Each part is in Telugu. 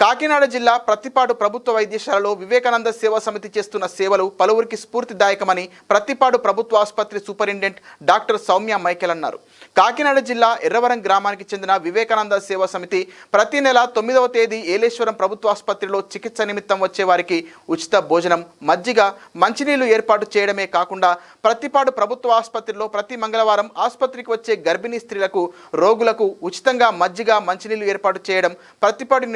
కాకినాడ జిల్లా ప్రతిపాడు ప్రభుత్వ వైద్యశాలలో వివేకానంద సేవా సమితి చేస్తున్న సేవలు పలువురికి స్ఫూర్తిదాయకమని ప్రతిపాడు ప్రభుత్వ ఆసుపత్రి సూపరింటెండెంట్ డాక్టర్ సౌమ్య మైకేల్ అన్నారు. కాకినాడ జిల్లా ఎర్రవరం గ్రామానికి చెందిన వివేకానంద సేవా సమితి ప్రతి నెల తొమ్మిదవ తేదీ ఏలేశ్వరం ప్రభుత్వ ఆసుపత్రిలో చికిత్స నిమిత్తం వచ్చే వారికి ఉచిత భోజనం మజ్జిగ మంచినీళ్ళు ఏర్పాటు చేయడమే కాకుండా ప్రతిపాడు ప్రభుత్వ ఆసుపత్రిలో ప్రతి మంగళవారం ఆసుపత్రికి వచ్చే గర్భిణీ స్త్రీలకు రోగులకు ఉచితంగా మజ్జిగ మంచినీళ్ళు ఏర్పాటు చేయడం ప్రతిపాడు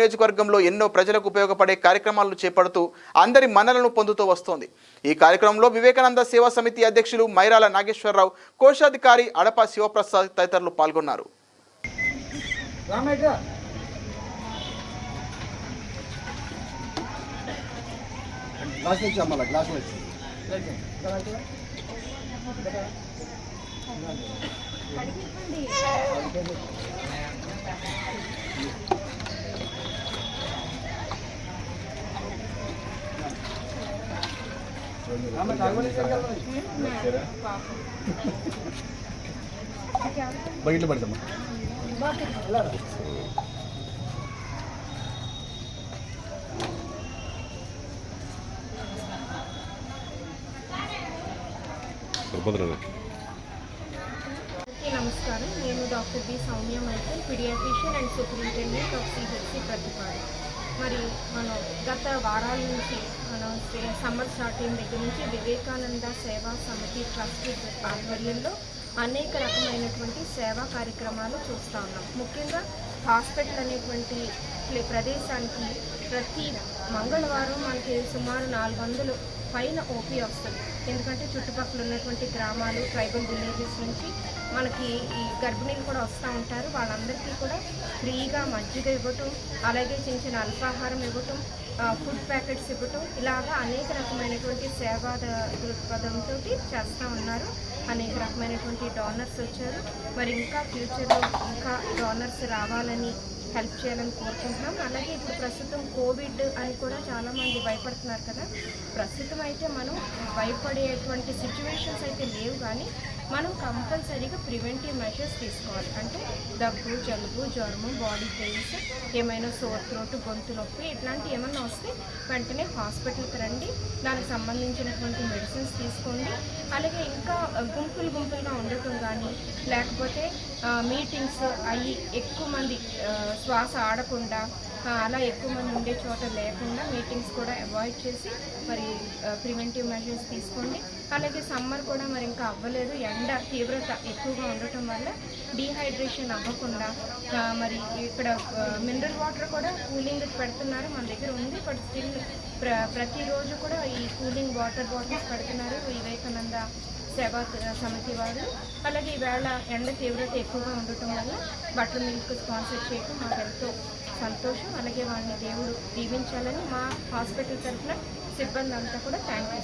నియోజకవర్గంలో ఎన్నో ప్రజలకు ఉపయోగపడే కార్యక్రమాలను చేపడుతూ అందరి మన్నలను పొందుతూ వస్తోంది. ఈ కార్యక్రమంలో వివేకానంద సేవా సమితి అధ్యక్షులు మైరాల నాగేశ్వరరావు కోశాధికారి అడప శివప్రసాద్ తదితరులు పాల్గొన్నారు. గ్లాస్ వచ్చి అమ్మాల గ్లాస్ వచ్చి బయట పడతామా? నమస్కారం. నేను doctor B. Soumya Michael paediatrician and superintendent of CHC Prathipadu మరి మనం గత వారాల నుంచి మనం సమ్మర్ స్టార్టింగ్ దగ్గర నుంచి వివేకానంద సేవా సమితి ట్రస్ట్ ఆధ్వర్యంలో అనేక రకమైనటువంటి సేవా కార్యక్రమాలు చూస్తూ ఉన్నాం. ముఖ్యంగా హాస్పిటల్ అనేటువంటి ప్రదేశానికి ప్రతి మంగళవారం మనకి సుమారు నాలుగు వందలు పైన ఓపీ వస్తుంది. ఎందుకంటే చుట్టుపక్కల ఉన్నటువంటి గ్రామాలు ట్రైబల్ విలేజెస్ నుంచి మనకి ఈ గర్భిణీలు కూడా వస్తూ ఉంటారు. వాళ్ళందరికీ కూడా ఫ్రీగా మజ్జిగ ఇవ్వటం అలాగే చిన్న చిన్న అల్పాహారం ఇవ్వటం ఫుడ్ ప్యాకెట్స్ ఇవ్వటం ఇలాగా అనేక రకమైనటువంటి సేవా దృక్పథంతో చేస్తూ ఉన్నారు. అనేక రకమైనటువంటి డోనర్స్ వచ్చారు. మరి ఇంకా ఫ్యూచర్లో ఇంకా డోనర్స్ రావాలని హెల్ప్ చేయాలని కోరుకుంటున్నాం. అలాగే ఇప్పుడు ప్రస్తుతం కోవిడ్ అని కూడా చాలామంది భయపడుతున్నారు కదా. ప్రస్తుతం అయితే మనం భయపడేటువంటి సిచ్యువేషన్స్ అయితే లేవు కానీ మనం కంపల్సరీగా ప్రివెంటివ్ మెషర్స్ తీసుకోవాలి. అంటే దగ్గు జలుబు జ్వరము బాడీ పెయిన్స్ ఏమైనా సోర్ త్రోట్ గొంతు నొప్పి ఇట్లాంటివి ఏమైనా వస్తే వెంటనే హాస్పిటల్కి రండి. దానికి సంబంధించినటువంటి మెడిసిన్స్ తీసుకోండి. అలాగే ఇంకా గుంపులు గుంపులుగా ఉండటం కానీ లేకపోతే మీటింగ్స్ అవి ఎక్కువ మంది శ్వాస ఆడకుండా అలా ఎక్కువ మంది ఉండే చోట లేకుండా మీటింగ్స్ కూడా అవాయిడ్ చేసి మరి ప్రివెంటివ్ మెజర్స్ తీసుకోండి. అలాగే సమ్మర్ కూడా మరి ఇంకా అవ్వలేదు. ఎండ తీవ్రత ఎక్కువగా ఉండటం వల్ల డీహైడ్రేషన్ అవ్వకుండా మరి ఇక్కడ మినరల్ వాటర్ కూడా కూలింగ్ పెడుతున్నారు. మన దగ్గర ఉంది బట్ స్టిల్ ప్ర ప్రతిరోజు కూడా ఈ కూలింగ్ వాటర్ బాటిల్స్ పెడుతున్నారు వివేకానంద సేవా సమితి వారు అలాగే ఈవేళ ఎండ తీవ్రత ఎక్కువగా ఉండటం వల్ల బటర్ మిల్క్ స్పాన్సర్ చేయడం మాకు ఎంతో సంతోషం. అలాగే వాళ్ళని దేవుడు దీవించాలని మా హాస్పిటల్ తరఫున సిబ్బంది అంతా కూడా థ్యాంక్ యూ